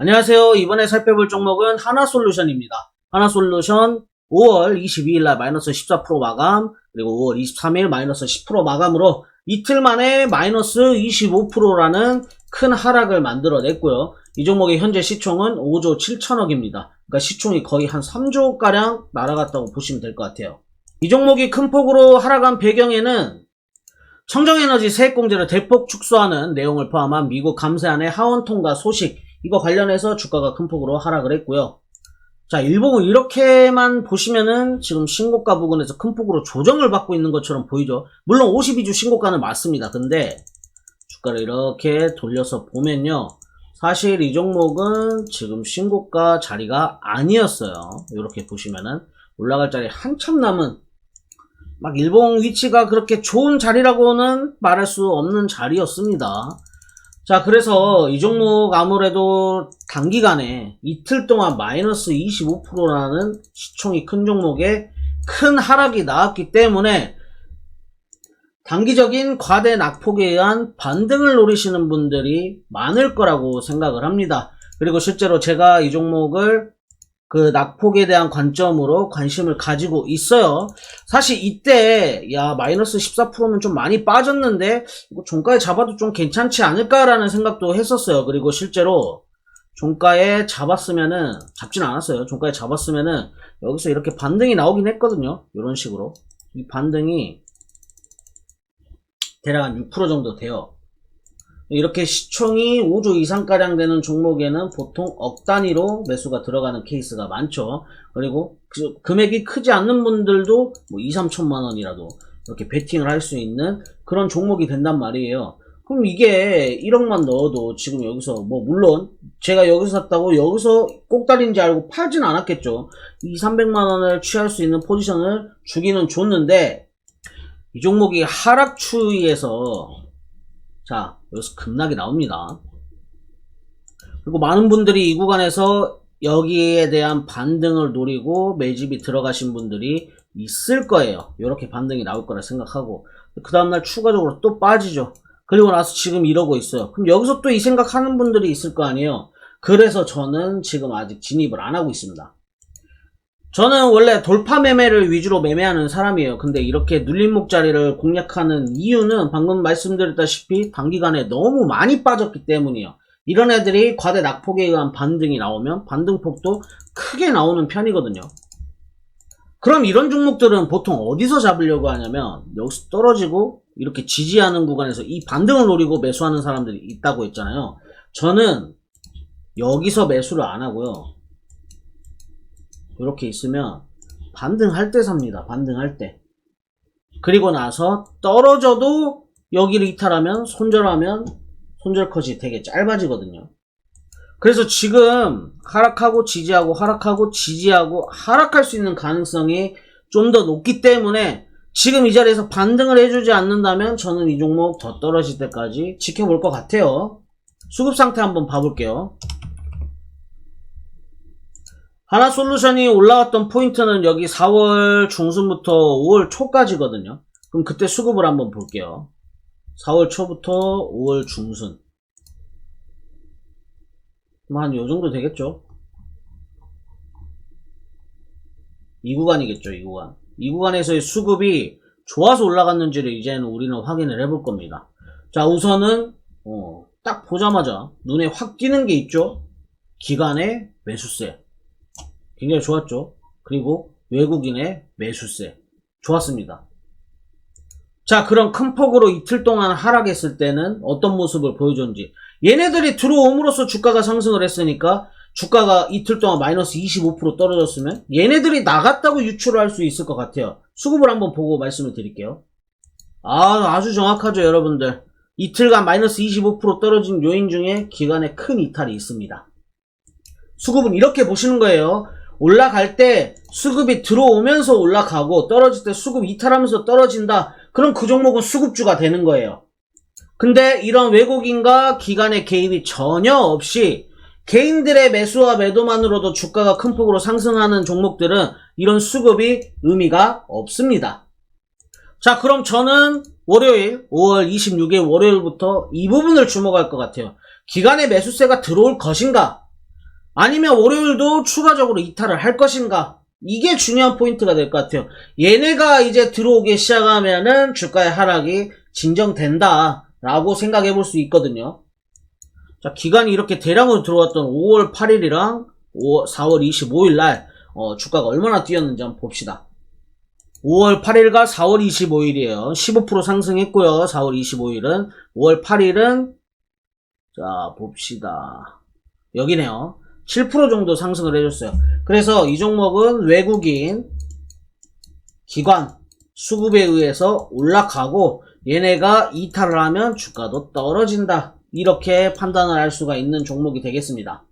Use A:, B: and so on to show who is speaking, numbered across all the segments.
A: 안녕하세요. 이번에 살펴볼 종목은 하나솔루션입니다. 하나솔루션 5월 22일 날 마이너스 14% 마감, 그리고 5월 23일 마이너스 10% 마감으로 이틀 만에 마이너스 25%라는 큰 하락을 만들어냈고요. 이 종목의 현재 시총은 5조 7천억입니다. 그러니까 시총이 거의 한 3조가량 날아갔다고 보시면 될 것 같아요. 이 종목이 큰 폭으로 하락한 배경에는 청정에너지 세액공제를 대폭 축소하는 내용을 포함한 미국 감세안의 하원 통과 소식 이거 관련해서 주가가 큰 폭으로 하락을 했고요. 자, 일봉을 이렇게만 보시면은 지금 신고가 부근에서 큰 폭으로 조정을 받고 있는 것처럼 보이죠. 물론 52주 신고가는 맞습니다. 근데 주가를 이렇게 돌려서 보면요. 사실 이 종목은 지금 신고가 자리가 아니었어요. 이렇게 보시면은 올라갈 자리 한참 남은 막 일봉 위치가 그렇게 좋은 자리라고는 말할 수 없는 자리였습니다. 자, 그래서 이 종목 아무래도 단기간에 이틀 동안 마이너스 25%라는 시총이 큰 종목에 큰 하락이 나왔기 때문에 단기적인 과대 낙폭에 의한 반등을 노리시는 분들이 많을 거라고 생각을 합니다. 그리고 실제로 제가 이 종목을 그 낙폭에 대한 관점으로 관심을 가지고 있어요. 사실 이때 야 마이너스 14%면 좀 많이 빠졌는데 이거 종가에 잡아도 좀 괜찮지 않을까라는 생각도 했었어요. 그리고 실제로 종가에 잡았으면은 잡진 않았어요. 종가에 잡았으면은 여기서 이렇게 반등이 나오긴 했거든요. 이런 식으로 이 반등이 대략 한 6% 정도 돼요. 이렇게 시총이 5조 이상가량 되는 종목에는 보통 억 단위로 매수가 들어가는 케이스가 많죠. 그리고 그 금액이 크지 않는 분들도 뭐 2, 3천만 원이라도 이렇게 베팅을 할 수 있는 그런 종목이 된단 말이에요. 그럼 이게 1억만 넣어도 지금 여기서 뭐 물론 제가 여기서 샀다고 여기서 꼭다리인지 알고 팔진 않았겠죠. 2, 300만 원을 취할 수 있는 포지션을 주기는 줬는데 이 종목이 하락 추이에서 자, 여기서 급락이 나옵니다. 그리고 많은 분들이 이 구간에서 여기에 대한 반등을 노리고 매집이 들어가신 분들이 있을 거예요. 이렇게 반등이 나올 거라 생각하고 그 다음날 추가적으로 또 빠지죠. 그리고 나서 지금 이러고 있어요. 그럼 여기서 또 이 생각하는 분들이 있을 거 아니에요. 그래서 저는 지금 아직 진입을 안 하고 있습니다. 저는 원래 돌파 매매를 위주로 매매하는 사람이에요. 근데 이렇게 눌림목 자리를 공략하는 이유는 방금 말씀드렸다시피 단기간에 너무 많이 빠졌기 때문이에요. 이런 애들이 과대 낙폭에 의한 반등이 나오면 반등폭도 크게 나오는 편이거든요. 그럼 이런 종목들은 보통 어디서 잡으려고 하냐면 여기서 떨어지고 이렇게 지지하는 구간에서 이 반등을 노리고 매수하는 사람들이 있다고 했잖아요. 저는 여기서 매수를 안 하고요. 이렇게 있으면 반등할 때 삽니다. 반등할 때. 그리고 나서 떨어져도 여기를 이탈하면 손절하면 손절 컷이 되게 짧아지거든요. 그래서 지금 하락하고 지지하고 하락하고 지지하고 하락할 수 있는 가능성이 좀 더 높기 때문에 지금 이 자리에서 반등을 해주지 않는다면 저는 이 종목 더 떨어질 때까지 지켜볼 것 같아요. 수급 상태 한번 봐볼게요. 하나 솔루션이 올라왔던 포인트는 여기 4월 중순부터 5월 초까지거든요. 그럼 그때 수급을 한번 볼게요. 4월 초부터 5월 중순. 한 요 정도 되겠죠? 이 구간이겠죠, 이 구간. 이 구간에서의 수급이 좋아서 올라갔는지를 이제는 우리는 확인을 해볼 겁니다. 자, 우선은, 어, 딱 보자마자 눈에 확 띄는 게 있죠? 기간의 매수세. 굉장히 좋았죠. 그리고 외국인의 매수세. 좋았습니다. 자, 그럼 큰 폭으로 이틀 동안 하락했을 때는 어떤 모습을 보여줬는지. 얘네들이 들어옴으로써 주가가 상승을 했으니까 주가가 이틀 동안 마이너스 25% 떨어졌으면 얘네들이 나갔다고 유추를 할 수 있을 것 같아요. 수급을 한번 보고 말씀을 드릴게요. 아, 아주 정확하죠, 여러분들. 이틀간 마이너스 25% 떨어진 요인 중에 기간에 큰 이탈이 있습니다. 수급은 이렇게 보시는 거예요. 올라갈 때 수급이 들어오면서 올라가고 떨어질 때 수급 이탈하면서 떨어진다. 그럼 그 종목은 수급주가 되는 거예요. 근데 이런 외국인과 기관의 개입이 전혀 없이 개인들의 매수와 매도만으로도 주가가 큰 폭으로 상승하는 종목들은 이런 수급이 의미가 없습니다. 자, 그럼 저는 월요일, 5월 26일 월요일부터 이 부분을 주목할 것 같아요. 기관의 매수세가 들어올 것인가? 아니면 월요일도 추가적으로 이탈을 할 것인가? 이게 중요한 포인트가 될 것 같아요. 얘네가 이제 들어오기 시작하면은 주가의 하락이 진정된다 라고 생각해 볼 수 있거든요. 자, 기간이 이렇게 대량으로 들어왔던 5월 8일이랑 4월 25일 날 어, 주가가 얼마나 뛰었는지 한번 봅시다. 5월 8일과 4월 25일이에요. 15% 상승했고요. 4월 25일은 5월 8일은 자 봅시다. 여기네요. 7% 정도 상승을 해줬어요. 그래서 이 종목은 외국인 기관 수급에 의해서 올라가고 얘네가 이탈을 하면 주가도 떨어진다. 이렇게 판단을 할 수가 있는 종목이 되겠습니다.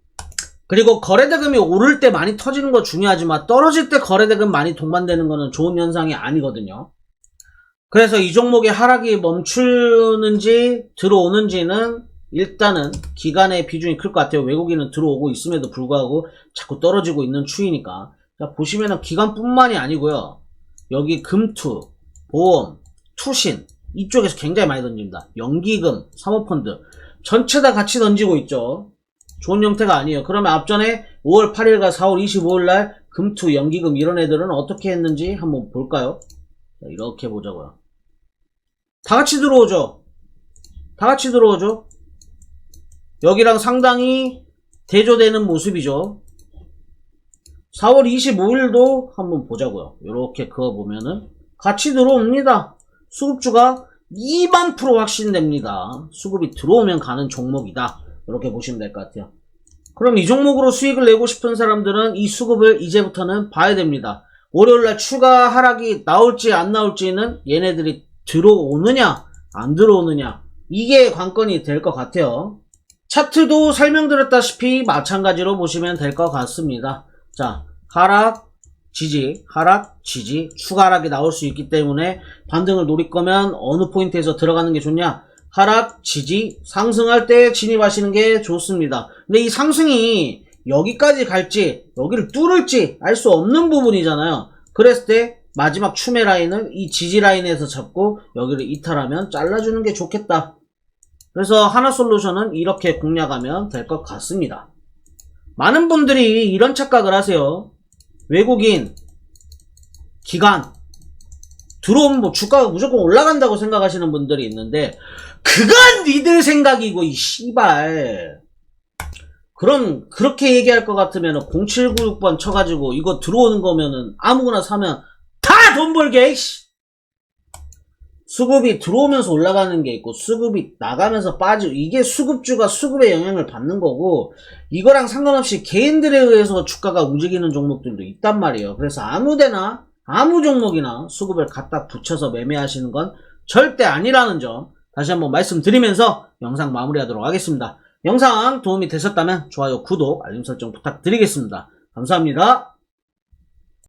A: 그리고 거래대금이 오를 때 많이 터지는 거 중요하지만 떨어질 때 거래대금 많이 동반되는 거는 좋은 현상이 아니거든요. 그래서 이 종목의 하락이 멈추는지 들어오는지는 일단은 기간의 비중이 클 것 같아요. 외국인은 들어오고 있음에도 불구하고 자꾸 떨어지고 있는 추이니까. 자, 보시면은 기간뿐만이 아니고요. 여기 금투, 보험, 투신 이쪽에서 굉장히 많이 던집니다. 연기금, 사모펀드 전체 다 같이 던지고 있죠. 좋은 형태가 아니에요. 그러면 앞전에 5월 8일과 4월 25일 날 금투, 연기금 이런 애들은 어떻게 했는지 한번 볼까요? 자, 이렇게 보자고요. 다 같이 들어오죠. 다 같이 들어오죠. 여기랑 상당히 대조되는 모습이죠. 4월 25일도 한번 보자고요. 이렇게 그어보면은 같이 들어옵니다. 수급주가 2만 프로 확신됩니다. 수급이 들어오면 가는 종목이다. 이렇게 보시면 될 것 같아요. 그럼 이 종목으로 수익을 내고 싶은 사람들은 이 수급을 이제부터는 봐야 됩니다. 월요일날 추가 하락이 나올지 안 나올지는 얘네들이 들어오느냐 안 들어오느냐 이게 관건이 될 것 같아요. 차트도 설명드렸다시피 마찬가지로 보시면 될 것 같습니다. 자, 하락, 지지, 하락, 지지, 추가 하락이 나올 수 있기 때문에 반등을 노릴 거면 어느 포인트에서 들어가는 게 좋냐? 하락, 지지, 상승할 때 진입하시는 게 좋습니다. 근데 이 상승이 여기까지 갈지, 여기를 뚫을지 알 수 없는 부분이잖아요. 그랬을 때 마지막 추매 라인을 이 지지 라인에서 잡고 여기를 이탈하면 잘라주는 게 좋겠다. 그래서 하나 솔루션은 이렇게 공략하면 될 것 같습니다. 많은 분들이 이런 착각을 하세요. 외국인, 기관, 들어오면 뭐 주가가 무조건 올라간다고 생각하시는 분들이 있는데, 그건 니들 생각이고, 이 씨발. 그럼, 그렇게 얘기할 것 같으면 0796번 쳐가지고 이거 들어오는 거면은 아무거나 사면 다 돈 벌게, 씨! 수급이 들어오면서 올라가는 게 있고 수급이 나가면서 빠지고 이게 수급주가 수급의 영향을 받는 거고 이거랑 상관없이 개인들에 의해서 주가가 움직이는 종목들도 있단 말이에요. 그래서 아무데나 아무 종목이나 수급을 갖다 붙여서 매매하시는 건 절대 아니라는 점 다시 한번 말씀드리면서 영상 마무리하도록 하겠습니다. 영상 도움이 되셨다면 좋아요, 구독, 알림 설정 부탁드리겠습니다. 감사합니다.